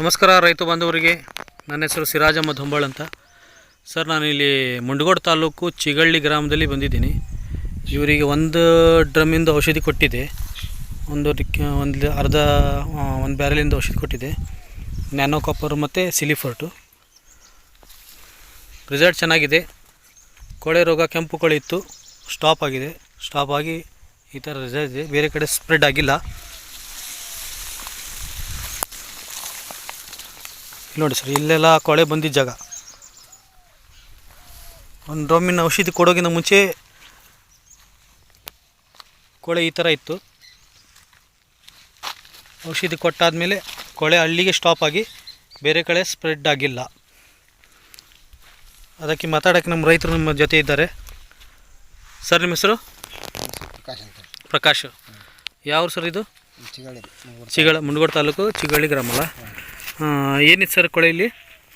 ನಮಸ್ಕಾರ ರೈತ ಬಾಂಧವರಿಗೆ. ನನ್ನ ಹೆಸರು ಸಿರಾಜಮ್ಮ ಹೊಂಬಾಳ್ ಅಂತ. ಸರ್, ನಾನು ಇಲ್ಲಿ ಮುಂಡಗೋಡು ತಾಲೂಕು ಚಿಗಳ್ಳಿ ಗ್ರಾಮದಲ್ಲಿ ಬಂದಿದ್ದೀನಿ. ಇವರಿಗೆ ಒಂದು ಡ್ರಮ್ಮಿಂದ ಔಷಧಿ ಕೊಟ್ಟಿದೆ. ಒಂದು ಒಂದು ಅರ್ಧ ಒಂದು ಬ್ಯಾರಲಿಂದ ಔಷಧಿ ಕೊಟ್ಟಿದ್ದೆ ನ್ಯಾನೋ ಕಾಪರ್ ಮತ್ತು ಸಿಲಿಫರ್ಟು. ರಿಸಲ್ಟ್ ಚೆನ್ನಾಗಿದೆ. ಕೊಳೆ ರೋಗ ಕೆಂಪು ಕೊಳೆ ಇತ್ತು. ಸ್ಟಾಪ್ ಆಗಿದೆ. ಸ್ಟಾಪ್ ಆಗಿ ಈ ಥರ ರಿಸಲ್ಟ್ ಇದೆ. ಬೇರೆ ಕಡೆ ಸ್ಪ್ರೆಡ್ ಆಗಿಲ್ಲ. ನೋಡಿ ಸರ್ ಇಲ್ಲೆಲ್ಲ ಕೊಳೆ ಬಂದಿದ್ದ ಜಾಗ. ಒಂದು ಡ್ರಮ್ಮಿನ ಔಷಧಿ ಕೊಡೋಗಿಂತ ಮುಂಚೆ ಕೊಳೆ ಈ ಥರ ಇತ್ತು. ಔಷಧಿ ಕೊಟ್ಟಾದಮೇಲೆ ಕೊಳೆ ಹಳ್ಳಿಗೆ ಸ್ಟಾಪ್ ಆಗಿ ಬೇರೆ ಕಡೆ ಸ್ಪ್ರೆಡ್ ಆಗಿಲ್ಲ. ಅದಕ್ಕೆ ಮಾತಾಡೋಕ್ಕೆ ನಮ್ಮ ರೈತರು ನಮ್ಮ ಜೊತೆ ಇದ್ದಾರೆ. ಸರ್ ನಿಮ್ಮ ಹೆಸರು? ಪ್ರಕಾಶ್ ಅಂತ ಪ್ರಕಾಶ್. ಯಾವ ಸರ್ ಇದು? ಚಿಗಳಿ ಮುಂಡಗೋಡು ತಾಲೂಕು ಚಿಗಳ್ಳಿ ಗ್ರಾಮ ಅಲ್ಲ ಏನಿತ್ತು ಸರ್ ಕೊಳೆ ಇಲ್ಲಿ?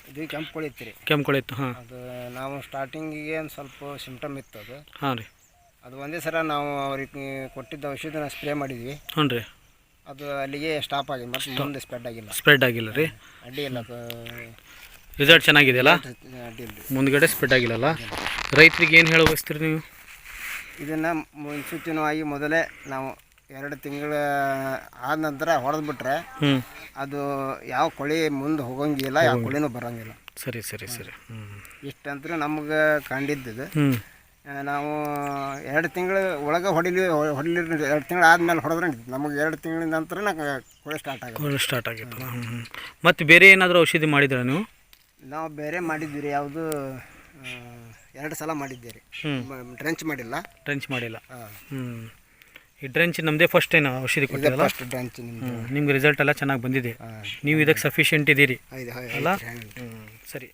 ಇದು ಕೆಂಪು ಕೊಳೆ ಇತ್ತು ರೀ ಕೆಂಪು ಕೊಳೆ ಇತ್ತು ಹಾಂ. ಅದು ನಾವು ಸ್ಟಾರ್ಟಿಂಗಿಗೆ ಒಂದು ಸ್ವಲ್ಪ ಸಿಂಪ್ಟಮ್ ಇತ್ತು ಅದು. ಹಾಂ ರೀ. ಅದು ಒಂದೇ ಸಲ ನಾವು ಅವ್ರಿಗೆ ಕೊಟ್ಟಿದ್ದ ಔಷಧನ ಸ್ಪ್ರೇ ಮಾಡಿದ್ವಿ. ಹ್ಞೂ ರೀ. ಅದು ಅಲ್ಲಿಗೆ ಸ್ಟಾಪ್ ಆಗಿದೆ ಮತ್ತೆ ಮುಂದೆ ಸ್ಪ್ರೆಡ್ ಆಗಿಲ್ಲ. ಸ್ಪ್ರೆಡ್ ಆಗಿಲ್ಲ ರೀ. ಅಡ್ಡಿ ಇಲ್ಲ ಅದು. ರಿಸಲ್ಟ್ ಚೆನ್ನಾಗಿದೆಯಲ್ಲ? ಅಡ್ಡಿ ಇಲ್ಲ. ರೀ ಮುಂದ್ಗಡೆ ಸ್ಪ್ರೆಡ್ ಆಗಿಲ್ಲಲ್ಲ? ರೈತರಿಗೆ ಏನು ಹೇಳೋ ಬಯಸ್ತೀರಿ ನೀವು? ಇದನ್ನು ಮುನ್ಸೂಚನವಾಗಿ ಮೊದಲೇ ನಾವು ಎರಡು ತಿಂಗಳ ಆದ ನಂತರ ಹೊಡೆದು ಬಿಟ್ರೆ ಅದು ಯಾವ ಕೊಳಿ ಮುಂದೆ ಹೋಗಂಗಿಲ್ಲ ಯಾವ ಕೊಳಿನೂ ಬರೋಂಗಿಲ್ಲ. ಸರಿ ಸರಿ ಸರಿ. ಇಷ್ಟಂತ್ರ ಇಷ್ಟಂತೂ ನಮ್ಗೆ ಕಂಡಿದ್ದದು. ನಾವು ಎರಡು ತಿಂಗಳ ಒಳಗೆ ಹೊಡಿಲಿ ಹೊಡಿಲಿ ಎರಡು ತಿಂಗಳು ಆದಮೇಲೆ ಹೊಡೆದ್ರೆ ನಮಗೆ ಎರಡು ತಿಂಗಳ ನಂತರ ಕೊಳೆ ಸ್ಟಾರ್ಟ್ ಆಗುತ್ತೆ. ಕೊಳೆ ಸ್ಟಾರ್ಟ್ ಆಗಿತ್ತು. ಮತ್ತು ಬೇರೆ ಏನಾದರೂ ಔಷಧಿ ಮಾಡಿದ್ರ ನೀವು? ನಾವು ಬೇರೆ ಮಾಡಿದ್ವಿ ರೀ. ಯಾವುದು ಎರಡು ಸಲ ಮಾಡಿದ್ದೀರಿ ಟ್ರೆಂಚ್ ಮಾಡಿಲ್ಲ. ಟ್ರೆಂಚ್ ಮಾಡಿಲ್ಲ. ಹಾಂ. ಹ್ಞೂ ಈ ಡ್ರೆಂಚ್ ನಮ್ಮದೇ ಫಸ್ಟ್ ಏನು ಔಷಧಿ ಕೊಟ್ಟಿರಲ್ಲ ಫಸ್ಟ್ ಡ್ರೆಂಚ್ ನಿಮ್ಗೆ ರಿಸಲ್ಟ್ ಎಲ್ಲ ಚೆನ್ನಾಗಿ ಬಂದಿದೆ. ನೀವು ಇದಕ್ಕೆ ಸಫಿಷಿಯೆಂಟ್ ಇದ್ದೀರಿ ಅಲ್ಲ? ಸರಿ.